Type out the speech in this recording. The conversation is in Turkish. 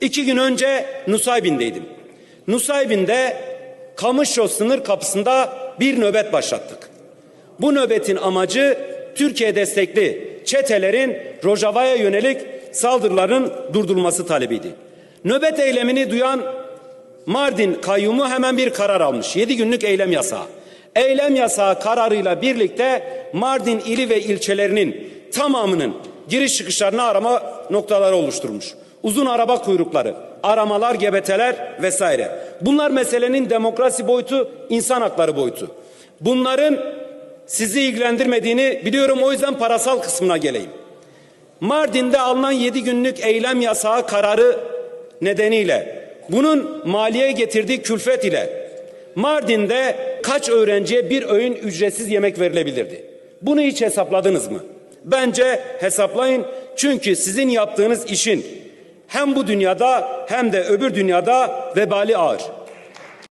İki gün önce Nusaybin'deydim. Nusaybin'de Kamışo sınır kapısında bir nöbet başlattık. Bu nöbetin amacı Türkiye destekli çetelerin Rojava'ya yönelik saldırıların durdurulması talebiydi. Nöbet eylemini duyan Mardin kayyumu hemen bir karar almış. 7 günlük eylem yasağı. Eylem yasağı kararıyla birlikte Mardin ili ve ilçelerinin tamamının giriş çıkışlarını arama noktaları oluşturmuş. Uzun araba kuyrukları, aramalar, gebeteler vesaire. Bunlar meselenin demokrasi boyutu, insan hakları boyutu. Bunların sizi ilgilendirmediğini biliyorum o yüzden parasal kısmına geleyim. Mardin'de alınan 7 günlük eylem yasağı kararı nedeniyle bunun maliye getirdiği külfet ile Mardin'de kaç öğrenciye bir öğün ücretsiz yemek verilebilirdi? Bunu hiç hesapladınız mı? Bence hesaplayın çünkü sizin yaptığınız işin hem bu dünyada hem de öbür dünyada vebali ağır.